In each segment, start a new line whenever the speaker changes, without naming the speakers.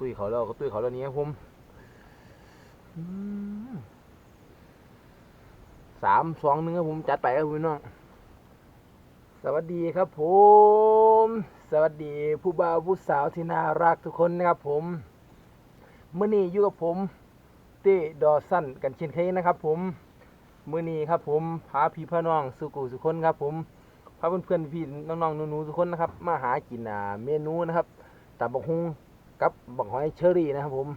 ตุ้ยเขาแล้วก็ตุ้ยเขาแล้วนี้ครับผมสามสองหนึ่งครับผมจัดไปครับพี่น้อง สวัสดีครับผม สวัสดีผู้บ่าวผู้สาวที่น่ารักทุกคนนะครับผมเมื่อนี้อยู่กับผมเต้ดอสันกันเช่นเคยนะครับ ผมเมื่อนี้ครับผมพาพี่พ่อน้องสุกุสุคนครับ ผมพาเพื่อนๆพี่น้องๆหนูๆทุกคนนะครับ มาหากินอ่าเมนูนะครับตับบกฮุง กับบักหอยเชอรี่นะครับผม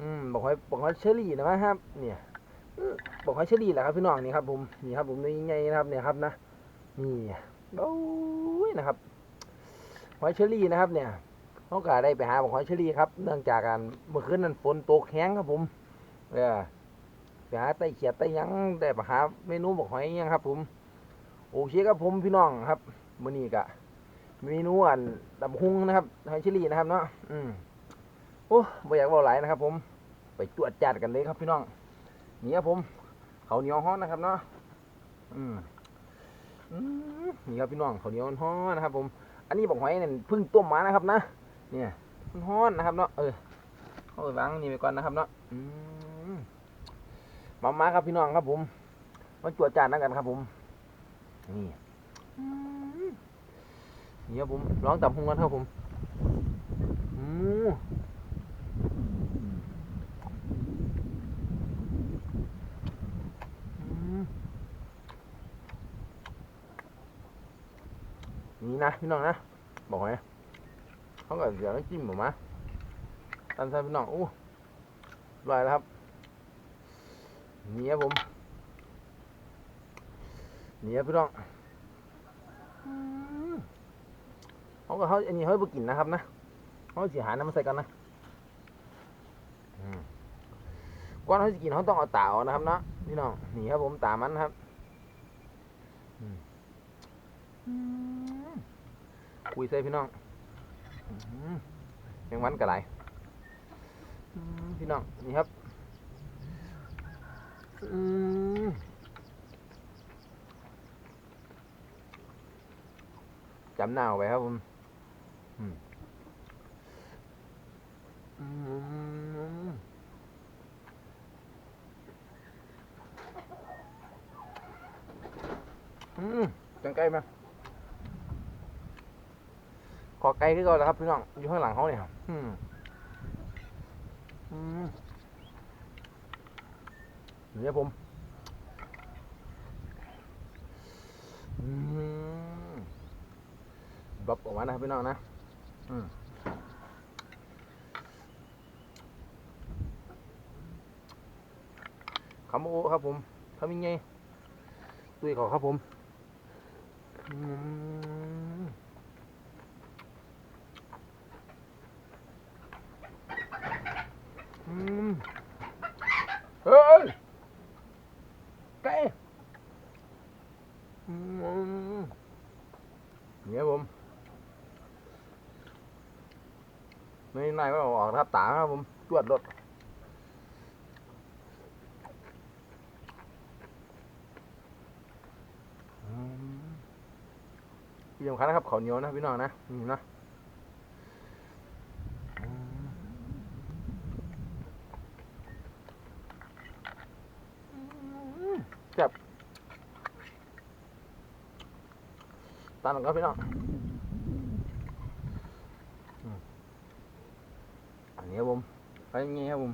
อืมบักหอยบักหอยเชอรี่นะครับ เนี่ยอื้อบักหอยเชอรี่แหละครับพี่น้องนี่ครับ ผมนี่ครับ ผมนี่ไงนะครับเนี่ยครับนะนี่โอ้ยนะครับหอยเชอรี่นะครับ เนี่ยเขาก็ได้ไปหาบอกหอยเชอรี่ครับ เนื่องจากการเมื่อคืนนั้นฝนตกแห้งครับ ผมเออไปหาไต้เขียดไต้ยังได้ไปหาเมนูบอกหอยยังครับ ผมโอเคครับผมพี่น้องครับมื้อนี้ก็ เมนูอันตำหุงนะครับหอยชอรี่นะครับเนาะอืมโอ้ไม่อยากบอกหลายนะครับ ผมไปจวดจัดกันเลยครับพี่น้องนี่ครับผมเขาเหนียวฮ้อนนะครับเนาะอืมอืมนี่ครับพี่น้องเขาเหนียวฮ้อนนะครับ ผม อันนี้บอกหอยเนี่ยเพิ่งต้มมานะครับ นะเนี่ยมันฮ้อนนะครับเนาะเออเอาไปวางนี่ไปก่อนนะครับเนาะอืมมามาครับพี่น้องครับผมมาจวดจานนั่งกันครับ ผม นี่อืม นี่ครับผมร้องตับพุงกันครับผมอืมอืมนี่นะพี่น้องนะ บอกไงเขาก็เดี๋ยวน้ำจิ้มออกมาตันใส่พี่น้องอู้ลอยแล้วครับนี่ครับผมนี่ครับพี่น้อง เขาก็เขาอันนี้เขาไปกินนะครับนะเขาสีหาน้ำมาใส่กันนะก่อนเขาจะกินเขาต้องเอาตาออกนะครับเนาะพี่น้องนี่ครับผมตามันนะครับคุยใส่พี่น้องยังมันกระไรพี่น้องนี่ครับจำหน้าเอาไว้ครับผม อืมอืมอืมจังใกล้ไหมขอไกลขึ้นก่อนแล้วครับพี่น้อง อยู่ข้างหลังเขาเนี่ยครับอืมอืมนี่ครับผม อืมบับออกมานะครับพี่น้องนะ อืมคำโอครับผมทำยังไงตุยขาครับผมอือเฮ้ยไก่อืมเนี่ยผม ไม่นายก็ออกทับตาครับผมจวดรถอืมที่สำคัญนะครับข้าวเหนียวนะพี่น้องนะนี่นะจับตามหลังครับพี่น้องอืมอันนี้ ครับผมไปอยังไงครับผม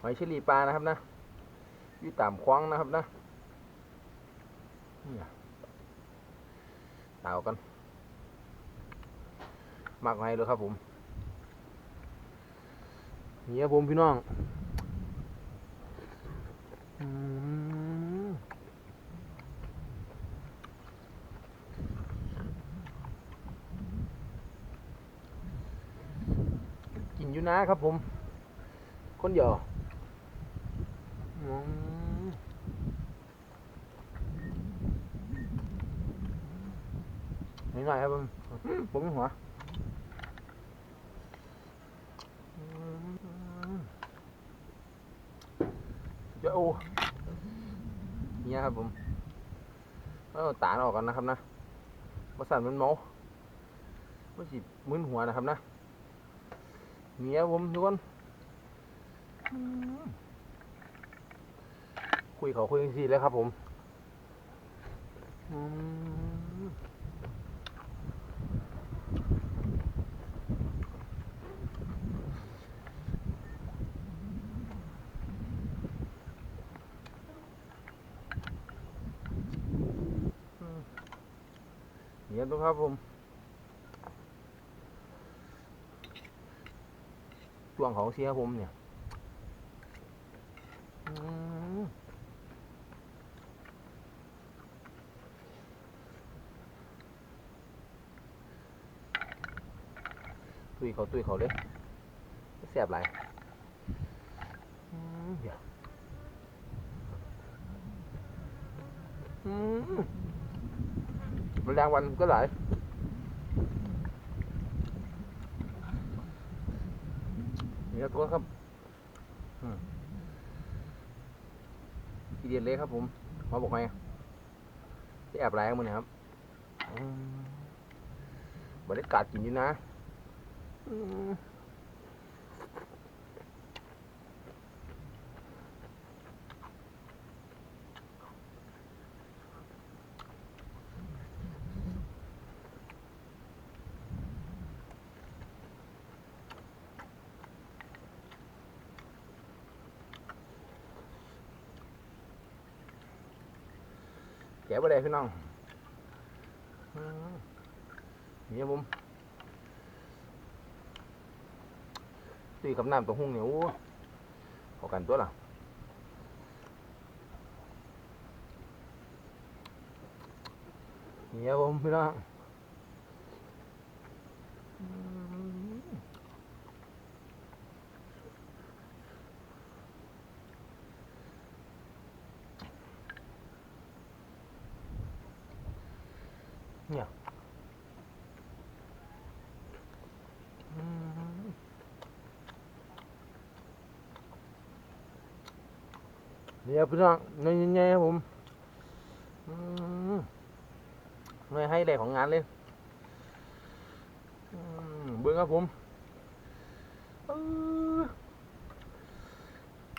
หอยเชลีปลานะครับนะอยู่ตามคว้างนะครับนะเต่ากันมากไงเลยครับผมนี่ครับผมพี่น้องอืมกินอยู่นะ ครับผม คนเดียวอืมนิดหน่อยครับผมอืมผมหัวอืมเจ้เนี่ยครับผมเอาตาลออกกันนะครับนะมาสั่นมันเมาไม่สิมึนหัวนะครับนะ นี่ครับผมทุกคนอืมคุยเขาคุยกันสิแล้วครับ ผมอืมนี่ครับทุกครับผม ช่วงของเสียผมเนี่ยตุยเขาตุยเขาเลยแสบหลายอืมเดี๋ยวแรงวันก็หลาย นี่ครัวครับอืมทีเดียนเลยครับผมมาบอกไงจะแอบแรงมึงนะครับบรรยากาศกินอยู่นะ แกะไปเลยพี่น้องมนี่ครับผมตีกับน้ำตัวหุ่งเนี่ยโอ้เข้ากันตัวล่ะนี่ครับผมพี่น้อง เนี่ยอืมนี่ครับพี่น้องง่ยๆครับผมไม่ให้แหลกของงานเลยเบิ้งครับผม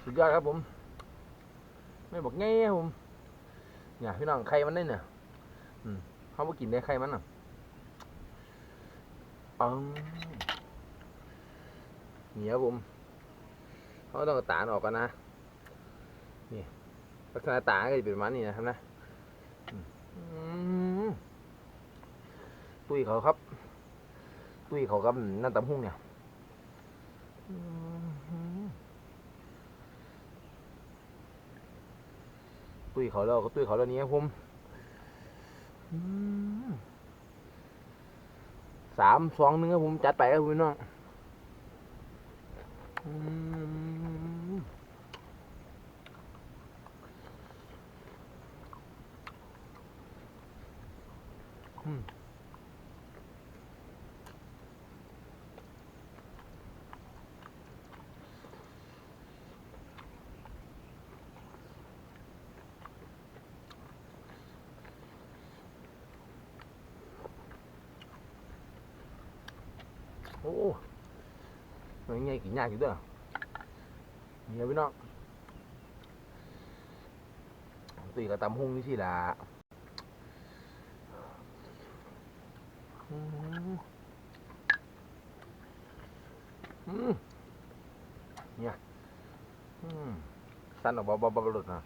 สุดยอดครับผม ไม่บอกง่ายผมเนี่ยพี่น้องใครมันได้เนี่ย เขามากินได้ใครมันอะปังนี่ครับผมเขาต้องเอาตาออกกันนะนี่ลักษณะตาก็จะเป็นมาณนี้นะครับนะอืมตุ้ยเขาครับ ตุ้ยเขากับนั่นตำหุ่งเนี่ยตุ้ยเขาแล้วก็ตุ้ยเขาแล้วนี้ครับผม สามสองหนึ่งครับผมจัดไปครับพี่น้องอืม โอ้ยยังไงกินยากอยู่เด้อเนี่ยพี่น้องตีกับตำหุ่งนี่สิล่ะอืมอืมเนี่ยอืมสั้นออกเบาๆๆหลุดนะ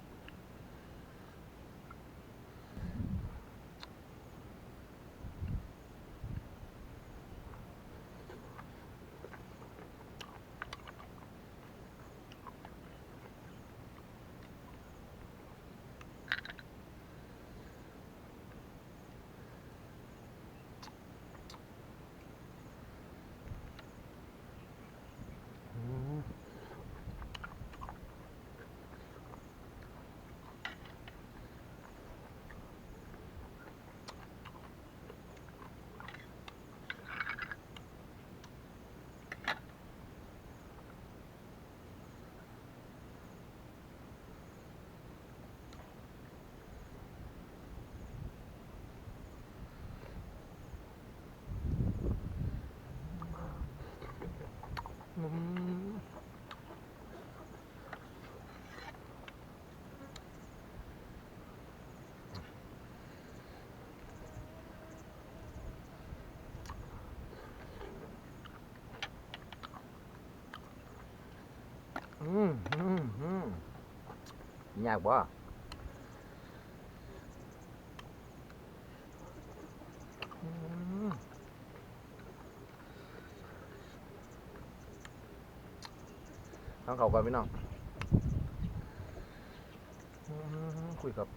ยากบ่ต้องเขาก่อนพี่น้องคุยกับ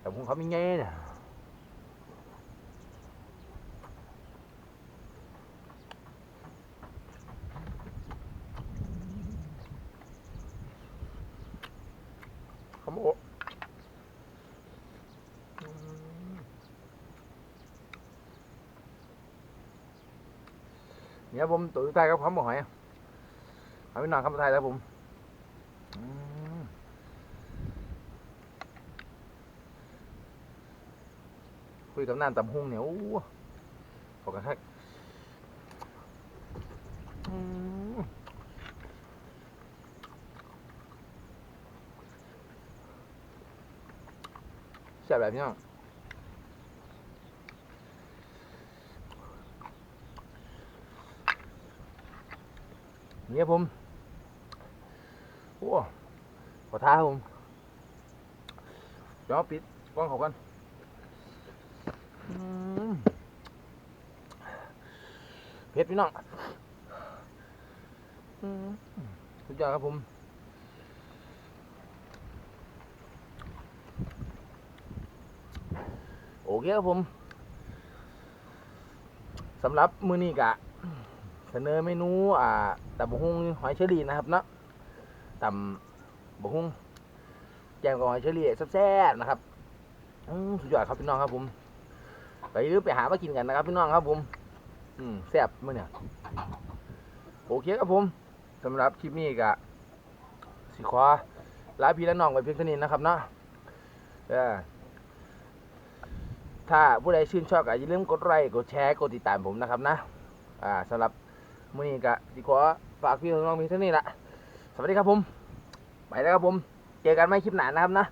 แต่พวกเขามีเงี้เนี่ย เนี่ยวผมตุ๋ยไทยกับขมหอยเอาไปนอนคำไทยแล้วผมคุยกับนานตำหุ่งเนี่ยโอ้ขอกระทักอืมแซ่บแบบนี้น้อง เนี่ยผมโอ้ขอท้าผมเดี๋ยวปิดกล้องเขากันเผ็ดพี่น้องอืมสุดยอดครับผมโอเคครับผมสำหรับมือนี้กะ เสนอเมนูอ่าตับบะฮุงหอยเชอรี่นะครับเนาะตำบะฮุงแจมกับหอยเชอรี่แซ่บๆนะครับสุดยอดครับพี่น้องครับผม ไปหรือไปหามากินกันนะครับพี่น้องครับผม อืมแซ่บมื้อเนี่ยโอเคครับผมสำหรับคลิปนี้ก็สิขอลาพี่และน้องไปเพียงเท่านี้นะครับเนาะถ้าผู้ใดชื่นชอบก็อย่าลืมกดไลค์กดแชร์กดติดตามผมนะครับนะ อ่าสำหรับ มื่อนี้ก็สิขอฝากพี่น้องเพีเท่านี้ละสวัสดีครับผม ไปแล้วครับผม เจอกันใหม่คลิปหน้านะครับนะ